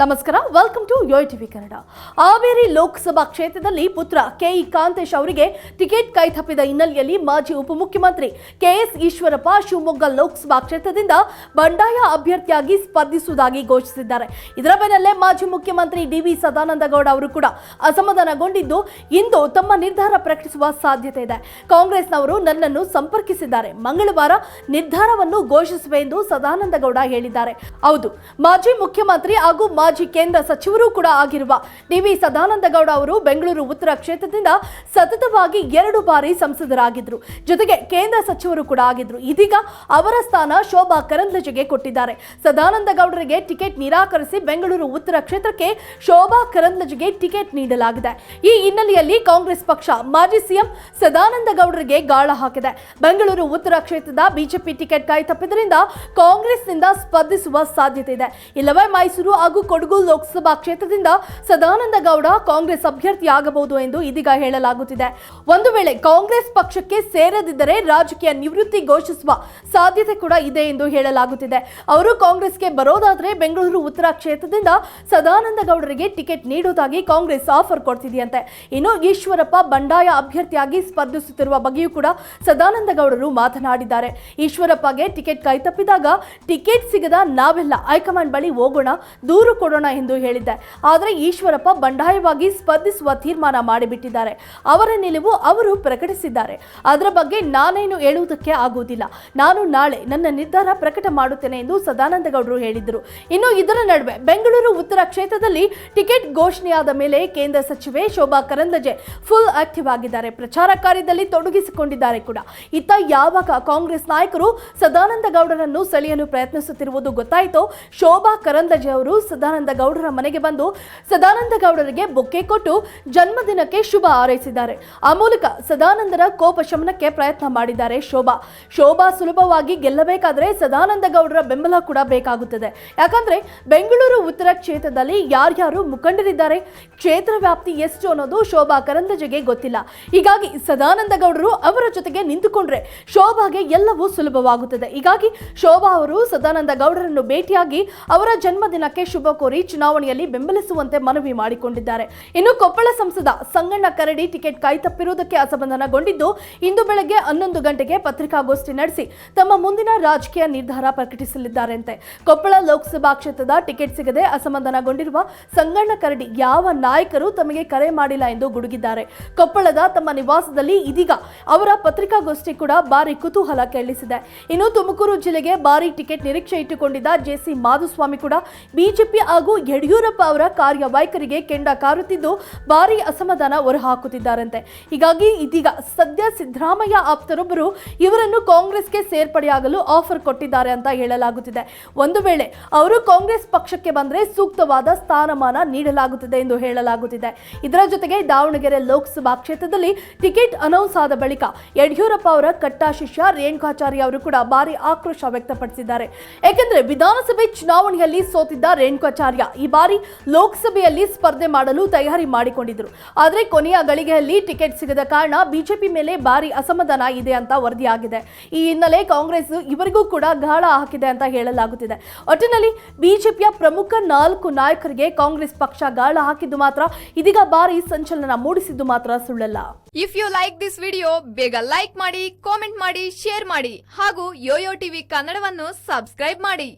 ನಮಸ್ಕಾರ. Welcome to Yo TV Kannada Haveri Lok Sabha ಕ್ಷೇತ್ರದಲ್ಲಿ ಪುತ್ರ ಕೆಇ ಕಾಂತೇಶ್ ಅವರಿಗೆ ಟಿಕೆಟ್ ಕೈತಪ್ಪಿದ ಹಿನ್ನೆಲೆಯಲ್ಲಿ ಮಾಜಿ ಉಪಮುಖ್ಯಮಂತ್ರಿ ಕೆಎಸ್ ಈಶ್ವರಪ್ಪ ಶಿವಮೊಗ್ಗ ಲೋಕಸಭಾ ಕ್ಷೇತ್ರದಿಂದ ಬಂಡಾಯ ಅಭ್ಯರ್ಥಿಯಾಗಿ ಸ್ಪರ್ಧಿಸುವುದಾಗಿ ಘೋಷಿಸಿದ್ದಾರೆ. ಇದರ ಬೆನ್ನಲ್ಲೇ ಮಾಜಿ ಮುಖ್ಯಮಂತ್ರಿ ಡಿವಿ ಸದಾನಂದಗೌಡ ಅವರು ಕೂಡ ಅಸಮಾಧಾನಗೊಂಡಿದ್ದು, ಇಂದು ತಮ್ಮ ನಿರ್ಧಾರ ಪ್ರಕಟಿಸುವ ಸಾಧ್ಯತೆ ಇದೆ. ಕಾಂಗ್ರೆಸ್ನವರು ನನ್ನನ್ನು ಸಂಪರ್ಕಿಸಿದ್ದಾರೆ. ಮಂಗಳವಾರ ನಿರ್ಧಾರವನ್ನು ಘೋಷಿಸುವೆ ಎಂದು ಸದಾನಂದಗೌಡ ಹೇಳಿದ್ದಾರೆ. ಹೌದು, ಮಾಜಿ ಮುಖ್ಯಮಂತ್ರಿ ಹಾಗೂ ಮಾಜಿ ಕೇಂದ್ರ ಸಚಿವರೂ ಕೂಡ ಆಗಿರುವ ಡಿವಿ ಸದಾನಂದಗೌಡ ಅವರು ಬೆಂಗಳೂರು ಉತ್ತರ ಕ್ಷೇತ್ರದಿಂದ ಸತತವಾಗಿ ಎರಡು ಬಾರಿ ಸಂಸದರಾಗಿದ್ದರು ಜೊತೆಗೆ ಕೇಂದ್ರ ಸಚಿವರು ಕೂಡ ಆಗಿದ್ರು. ಇದೀಗ ಅವರ ಸ್ಥಾನ ಶೋಭಾ ಕರಂದ್ಲಜೆಗೆ ಕೊಟ್ಟಿದ್ದಾರೆ. ಸದಾನಂದಗೌಡರಿಗೆ ಟಿಕೆಟ್ ನಿರಾಕರಿಸಿ ಬೆಂಗಳೂರು ಉತ್ತರ ಕ್ಷೇತ್ರಕ್ಕೆ ಶೋಭಾ ಕರಂದ್ಲಜೆಗೆ ಟಿಕೆಟ್ ನೀಡಲಾಗಿದೆ. ಈ ಹಿನ್ನೆಲೆಯಲ್ಲಿ ಕಾಂಗ್ರೆಸ್ ಪಕ್ಷ ಮಾಜಿ ಸಿಎಂ ಸದಾನಂದಗೌಡರಿಗೆ ಗಾಳ ಹಾಕಿದೆ. ಬೆಂಗಳೂರು ಉತ್ತರ ಕ್ಷೇತ್ರದ ಬಿಜೆಪಿ ಟಿಕೆಟ್ ಕಾಯ್ತಪ್ಪಿದ್ದರಿಂದ ಕಾಂಗ್ರೆಸ್ನಿಂದ ಸ್ಪರ್ಧಿಸುವ ಸಾಧ್ಯತೆ ಇದೆ. ಇಲ್ಲವೇ ಮೈಸೂರು ಹಾಗೂ ಕೊಡಗು ಲೋಕಸಭಾ ಕ್ಷೇತ್ರದಿಂದ ಸದಾನಂದ ಗೌಡ ಕಾಂಗ್ರೆಸ್ ಅಭ್ಯರ್ಥಿಯಾಗಬಹುದು ಎಂದು ಇದೀಗ ಹೇಳಲಾಗುತ್ತಿದೆ. ಒಂದು ವೇಳೆ ಕಾಂಗ್ರೆಸ್ ಪಕ್ಷಕ್ಕೆ ಸೇರದಿದ್ದರೆ ರಾಜಕೀಯ ನಿವೃತ್ತಿ ಘೋಷಿಸುವ ಸಾಧ್ಯತೆ ಕೂಡ ಇದೆ ಎಂದು ಹೇಳಲಾಗುತ್ತಿದೆ. ಅವರು ಕಾಂಗ್ರೆಸ್ಗೆ ಬರೋದಾದ್ರೆ ಬೆಂಗಳೂರು ಉತ್ತರ ಕ್ಷೇತ್ರದಿಂದ ಸದಾನಂದ ಗೌಡರಿಗೆ ಟಿಕೆಟ್ ನೀಡುವುದಾಗಿ ಕಾಂಗ್ರೆಸ್ ಆಫರ್ ಕೊಡ್ತಿದೆಯಂತೆ. ಇನ್ನು ಈಶ್ವರಪ್ಪ ಬಂಡಾಯ ಅಭ್ಯರ್ಥಿಯಾಗಿ ಸ್ಪರ್ಧಿಸುತ್ತಿರುವ ಬಗ್ಗೆಯೂ ಕೂಡ ಸದಾನಂದ ಗೌಡರು ಮಾತನಾಡಿದ್ದಾರೆ. ಈಶ್ವರಪ್ಪಗೆ ಟಿಕೆಟ್ ಕೈತಪ್ಪಿದಾಗ ಟಿಕೆಟ್ ಸಿಗದ ನಾವೆಲ್ಲ ಹೈಕಮಾಂಡ್ ಬಳಿ ಹೋಗೋಣ, ದೂರು ಕೊಡೋಣ ಎಂದು ಹೇಳಿದ್ದೆ. ಆದರೆ ಈಶ್ವರಪ್ಪ ಬಂಡಾಯವಾಗಿ ಸ್ಪರ್ಧಿಸುವ ತೀರ್ಮಾನ ಮಾಡಿಬಿಟ್ಟಿದ್ದಾರೆ. ಅವರ ನಿಲುವು ಅವರು ಪ್ರಕಟಿಸಿದ್ದಾರೆ. ಅದರ ಬಗ್ಗೆ ನಾನೇನು ಹೇಳುವುದಕ್ಕೆ ಆಗುವುದಿಲ್ಲ. ನಾನು ನಾಳೆ ನನ್ನ ನಿರ್ಧಾರ ಪ್ರಕಟ ಮಾಡುತ್ತೇನೆ ಎಂದು ಸದಾನಂದಗೌಡರು ಹೇಳಿದರು. ಇನ್ನು ಇದರ ನಡುವೆ ಬೆಂಗಳೂರು ಉತ್ತರ ಕ್ಷೇತ್ರದಲ್ಲಿ ಟಿಕೆಟ್ ಘೋಷಣೆಯಾದ ಮೇಲೆ ಕೇಂದ್ರ ಸಚಿವೆ ಶೋಭಾ ಕರಂದಜೆ ಫುಲ್ ಆಕ್ಟಿವ್ ಆಗಿದ್ದಾರೆ. ಪ್ರಚಾರ ಕಾರ್ಯದಲ್ಲಿ ತೊಡಗಿಸಿಕೊಂಡಿದ್ದಾರೆ ಕೂಡ. ಇತ್ತ ಯಾವಾಗ ಕಾಂಗ್ರೆಸ್ ನಾಯಕರು ಸದಾನಂದ ಗೌಡರನ್ನು ಸೆಳೆಯಲು ಪ್ರಯತ್ನಿಸುತ್ತಿರುವುದು ಗೊತ್ತಾಯಿತೋ, ಶೋಭಾ ಕರಂದ್ಲಜೆ ಅವರು ಸದಾನಂದ ಗೌಡರ ಮನೆಗೆ ಬಂದು ಸದಾನಂದ ಗೌಡರಿಗೆ ಬೊಕ್ಕೆ ಕೊಟ್ಟು ಜನ್ಮದಿನಕ್ಕೆ ಶುಭ ಹಾರೈಸಿದ್ದಾರೆ. ಆ ಮೂಲಕ ಸದಾನಂದರ ಕೋಪ ಶಮನಕ್ಕೆ ಪ್ರಯತ್ನ ಮಾಡಿದ್ದಾರೆ ಶೋಭಾ. ಶೋಭಾ ಸುಲಭವಾಗಿ ಗೆಲ್ಲಬೇಕಾದ್ರೆ ಸದಾನಂದ ಗೌಡರ ಬೆಂಬಲ ಕೂಡ ಬೇಕಾಗುತ್ತದೆ. ಯಾಕಂದ್ರೆ ಬೆಂಗಳೂರು ಉತ್ತರ ಕ್ಷೇತ್ರದಲ್ಲಿ ಯಾರ್ಯಾರು ಮುಖಂಡರಿದ್ದಾರೆ, ಕ್ಷೇತ್ರ ವ್ಯಾಪ್ತಿ ಎಷ್ಟು ಅನ್ನೋದು ಶೋಭಾ ಕರಂದಜೆಗೆ ಗೊತ್ತಿಲ್ಲ. ಹೀಗಾಗಿ ಸದಾನಂದ ಗೌಡರು ಅವರ ಜೊತೆಗೆ ನಿಂತುಕೊಂಡ್ರೆ ಶೋಭಾಗೆ ಎಲ್ಲವೂ ಸುಲಭವಾಗುತ್ತದೆ. ಹೀಗಾಗಿ ಶೋಭಾ ಅವರು ಸದಾನಂದ ಗೌಡರನ್ನು ಭೇಟಿಯಾಗಿ ಅವರ ಜನ್ಮದಿನಕ್ಕೆ ಶುಭ ಚುನಾವಣೆಯಲ್ಲಿ ಬೆಂಬಲಿಸುವಂತೆ ಮನವಿ ಮಾಡಿಕೊಂಡಿದ್ದಾರೆ. ಇನ್ನು ಕೊಪ್ಪಳ ಸಂಸದ ಸಂಗಣ್ಣ ಕರಡಿ ಟಿಕೆಟ್ ಕಾಯ್ತಪ್ಪಿರುವುದಕ್ಕೆ ಅಸಮಾಧಾನಗೊಂಡಿದ್ದು, ಇಂದು ಬೆಳಗ್ಗೆ ಹನ್ನೊಂದು ಗಂಟೆಗೆ ಪತ್ರಿಕಾಗೋಷ್ಠಿ ನಡೆಸಿ ತಮ್ಮ ಮುಂದಿನ ರಾಜಕೀಯ ನಿರ್ಧಾರ ಪ್ರಕಟಿಸಲಿದ್ದಾರಂತೆ. ಕೊಪ್ಪಳ ಲೋಕಸಭಾ ಕ್ಷೇತ್ರದ ಟಿಕೆಟ್ ಸಿಗದೆ ಅಸಮಾಧಾನಗೊಂಡಿರುವ ಸಂಗಣ್ಣ ಕರಡಿ ಯಾವ ನಾಯಕರು ತಮಗೆ ಕರೆ ಮಾಡಿಲ್ಲ ಎಂದು ಗುಡುಗಿದ್ದಾರೆ. ಕೊಪ್ಪಳದ ತಮ್ಮ ನಿವಾಸದಲ್ಲಿ ಇದೀಗ ಅವರ ಪತ್ರಿಕಾಗೋಷ್ಠಿ ಕೂಡ ಭಾರಿ ಕುತೂಹಲ ಕೇಳಿಸಿದೆ ಇನ್ನು ತುಮಕೂರು ಜಿಲ್ಲೆಗೆ ಭಾರಿ ಟಿಕೆಟ್ ನಿರೀಕ್ಷೆ ಇಟ್ಟುಕೊಂಡಿದ್ದ ಜೆಸಿ ಮಾಧುಸ್ವಾಮಿ ಕೂಡ ಬಿಜೆಪಿ ಹಾಗೂ ಯಡಿಯೂರಪ್ಪ ಅವರ ಕಾರ್ಯವೈಖರಿಗೆ ಕೆಂಡ ಕಾರುತ್ತಿದ್ದು ಭಾರಿ ಅಸಮಾಧಾನ ಹೊರಹಾಕುತ್ತಿದ್ದಾರಂತೆ. ಹೀಗಾಗಿ ಇದೀಗ ಸದ್ಯ ಸಿದ್ದರಾಮಯ್ಯ ಆಪ್ತರೊಬ್ಬರು ಇವರನ್ನು ಕಾಂಗ್ರೆಸ್ಗೆ ಸೇರ್ಪಡೆಯಾಗಲು ಆಫರ್ ಕೊಟ್ಟಿದ್ದಾರೆ ಅಂತ ಹೇಳಲಾಗುತ್ತಿದೆ. ಒಂದು ವೇಳೆ ಅವರು ಕಾಂಗ್ರೆಸ್ ಪಕ್ಷಕ್ಕೆ ಬಂದರೆ ಸೂಕ್ತವಾದ ಸ್ಥಾನಮಾನ ನೀಡಲಾಗುತ್ತದೆ ಎಂದು ಹೇಳಲಾಗುತ್ತಿದೆ. ಇದರ ಜೊತೆಗೆ ದಾವಣಗೆರೆ ಲೋಕಸಭಾ ಕ್ಷೇತ್ರದಲ್ಲಿ ಟಿಕೆಟ್ ಅನೌನ್ಸ್ ಆದ ಬಳಿಕ ಯಡಿಯೂರಪ್ಪ ಅವರ ಕಟ್ಟಾ ಶಿಷ್ಯ ರೇಣುಕಾಚಾರ್ಯ ಅವರು ಕೂಡ ಭಾರಿ ಆಕ್ರೋಶ ವ್ಯಕ್ತಪಡಿಸಿದ್ದಾರೆ. ಏಕೆಂದರೆ ವಿಧಾನಸಭೆ ಚುನಾವಣೆಯಲ್ಲಿ ಸೋತಿದ್ದ ರೇಣುಕಾಚಾರ್ಯ ಈ ಬಾರಿ ಲೋಕಸಭೆಯಲ್ಲಿ ಸ್ಪರ್ಧೆ ಮಾಡಲು ತಯಾರಿ ಮಾಡಿಕೊಂಡಿದ್ದರು. ಆದರೆ ಕೊನೆಯ ಗಳಿಗೆಯಲ್ಲಿ ಟಿಕೆಟ್ ಸಿಗದ ಕಾರಣ ಬಿಜೆಪಿ ಮೇಲೆ ಭಾರಿ ಅಸಮಾಧಾನ ಇದೆ ಅಂತ ವರದಿಯಾಗಿದೆ. ಈ ಹಿನ್ನೆಲೆ ಕಾಂಗ್ರೆಸ್ ಇವರಿಗೂ ಕೂಡ ಗಾಳ ಹಾಕಿದೆ ಅಂತ ಹೇಳಲಾಗುತ್ತಿದೆ. ಒಟ್ಟಿನಲ್ಲಿ ಬಿಜೆಪಿಯ ಪ್ರಮುಖ ನಾಲ್ಕು ನಾಯಕರಿಗೆ ಕಾಂಗ್ರೆಸ್ ಪಕ್ಷ ಗಾಳ ಹಾಕಿದ್ದು ಮಾತ್ರ ಇದೀಗ ಭಾರಿ ಸಂಚಲನ ಮೂಡಿಸಿದ್ದು ಮಾತ್ರ ಸುಳ್ಳಲ್ಲ. If you like this video ಬೇಗ ಲೈಕ್ ಮಾಡಿ ಕಾಮೆಂಟ್ ಮಾಡಿ ಶೇರ್ ಮಾಡಿ ಹಾಗೂ ಯೋಯೋ ಟಿವಿ ಕನ್ನಡವನ್ನು ಸಬ್ಸ್ಕ್ರೈಬ್ ಮಾಡಿ.